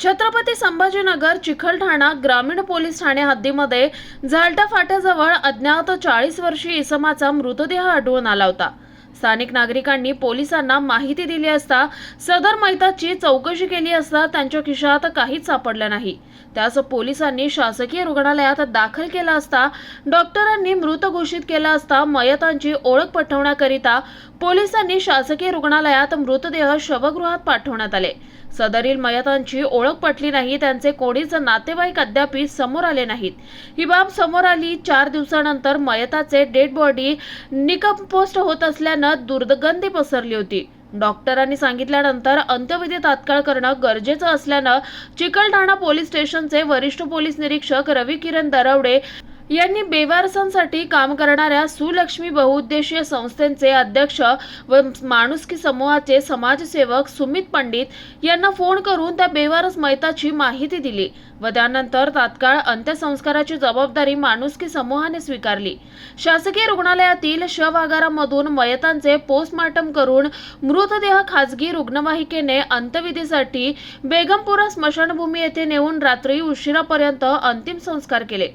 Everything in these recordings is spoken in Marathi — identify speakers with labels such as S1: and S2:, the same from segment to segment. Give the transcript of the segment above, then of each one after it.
S1: छत्रपती संभाजीनगर चिखलठाणा ग्रामीण पोलीस ठाणे हद्दीमध्ये झालटा फाट्याजवळ अज्ञात चाळीस वर्षीय इसमाचा मृतदेह आढळून आला होता. स्थानिक नागरिकांनी पोलिसांना माहिती दिली असता सदर मैताची चौकशी केली असता त्यांच्या खिशात काहीच सापडलं नाही. त्यास पोलिसांनी शासकीय रुग्णालयात दाखल केला असता डॉक्टरांनी मृत घोषित केला असता मयतांची ओळख पटवण्याकरिता पोलिसांनी शासकीय रुग्णालयात मृतदेह शवगृहात पाठवण्यात आले. सदरील मयतांची ओळख पटली नाही त्यांचे कोणीच नातेवाईक अद्याप समोर आले नाहीत. ही बाब समोर आली चार दिवसानंतर मयताचे डेड बॉडी निकंपोस्ट होत असल्यानं दुर्गंधी पसरली होती. डॉक्टरांनी सांगितल्यानंतर अंत्यविधी तात्काळ करणं गरजेचं असल्यानं चिकलठाणा पोलीस स्टेशनचे वरिष्ठ पोलीस निरीक्षक रवी किरण दरवडे यांनी बेवारसांसाठी काम करणाऱ्या सुलक्ष्मी बहुउद्देशीय संस्थेचे अध्यक्ष व माणुसकी समूहाचे समाजसेवक सुमित पंडित यांना फोन करून त्या बेवारस मैताची माहिती दिली व त्यानंतर तात्काळ अंत्यसंस्काराची जबाबदारी माणुसकी समूहाने स्वीकारली. शासकीय रुग्णालयातील शवागारामधून मयतांचे पोस्टमार्टम करून मृतदेह खाजगी रुग्णवाहिकेने अंत्यविधीसाठी बेगमपुरा स्मशानभूमी येथे नेऊन रात्री उशिरापर्यंत अंतिम संस्कार केले.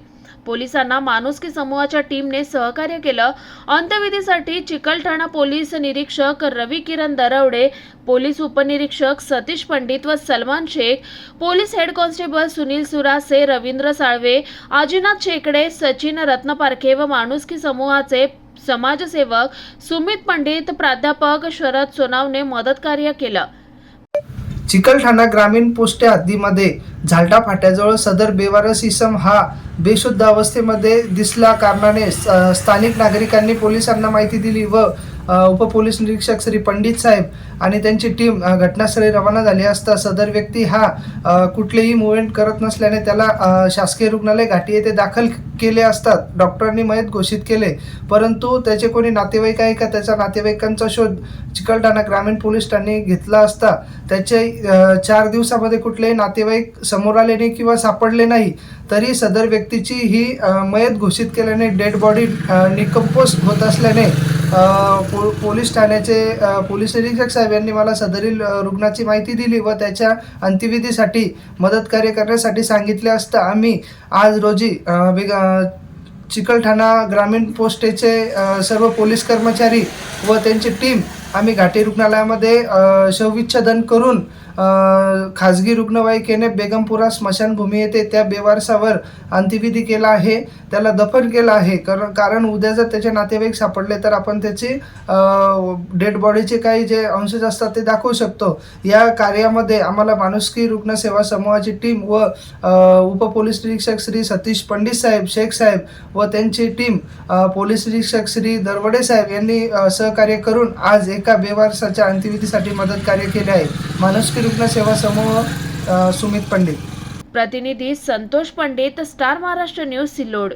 S1: पोलिसांना माणुसकी समूहाच्या टीमने सहकार्य केलं. अंत्यविधीसाठी चिकलठाणा पोलीस निरीक्षक रवी किरण दरवडे पोलीस उपनिरीक्षक सतीश पंडित व Salman Shaikh police head constable Sunil Surase Ravindra Salve Ajinath Shekade Sachin Ratnaparkhe व माणुसकी समूहाचे समाजसेवक सुमित पंडित प्राध्यापक शरद सोनावने मदतकार्य केलं.
S2: चिकलठाणा ग्रामीण पोस्ट हद्दीमध्ये झालटा फाट्याजवळ सदर बेवारस इसम हा बेशुद्ध अवस्थेमध्ये दिसल्या कारणाने स्थानिक नागरिकांनी पोलिसांना माहिती दिली व अ, उपपोलीस निरीक्षक श्री पंडित साहेब आणि त्यांची टीम घटनास्थळी रवाना झाली असता सदर व्यक्ती हा कुठलेही मुवमेंट करत नसल्याने त्याला शासकीय रुग्णालय घाटी येथे दाखल केले असतात. डॉक्टरांनी मयत घोषित केले. परंतु त्याचे कोणी नातेवाईक आहे का त्याच्या नातेवाईकांचा शोध चिकलठाणा ग्रामीण पोलीस ठाणे घेतला असता. त्याचे चार दिवसामध्ये कुठलेही नातेवाईक समोर आले नाही किंवा सापडले नाही तरी सदर व्यक्तीची ही मयत घोषित केल्याने डेड बॉडी निकंपोज होत असल्याने पो पोलीस ठाण्याचे पोलीस निरीक्षक साहेब यांनी मला सदरील रुग्णाची माहिती दिली व त्याच्या अंत्यविधीसाठी मदत कार्य करण्यासाठी सांगितले असता आम्ही आज रोजी अ, चिकलठाणा ग्रामीण पोस्टेचे सर्व पोलीस कर्मचारी व त्यांची टीम आम्ही घाटी रुग्णालयामध्ये शवविच्छेदन करून खाजगी रुग्णवाहिकेने बेगमपुरा स्मशानभूमी येथे त्या बेवारसावर अंत्यविधी केला आहे. त्याला दफन केलं आहे. कारण कारण उद्या जर त्याचे नातेवाईक सापडले तर आपण त्याची डेड बॉडीचे काही जे अंशज असतात ते दाखवू शकतो. या कार्यामध्ये आम्हाला माणुसकी रुग्णसेवा समूहाची टीम व उप उपपोलीस निरीक्षक श्री सतीश पंडित साहेब शेख साहेब व त्यांची टीम पोलीस निरीक्षक श्री दरवडे साहेब यांनी सहकार्य करून आज एक बेवारसाच्या अंत्यविधीसाठी मदत कार्य केले आहे. मनुष्य रुग्ण सेवा समूह सुमित पंडित.
S1: प्रतिनिधी संतोष पंडित स्टार महाराष्ट्र न्यूज सिल्लोड.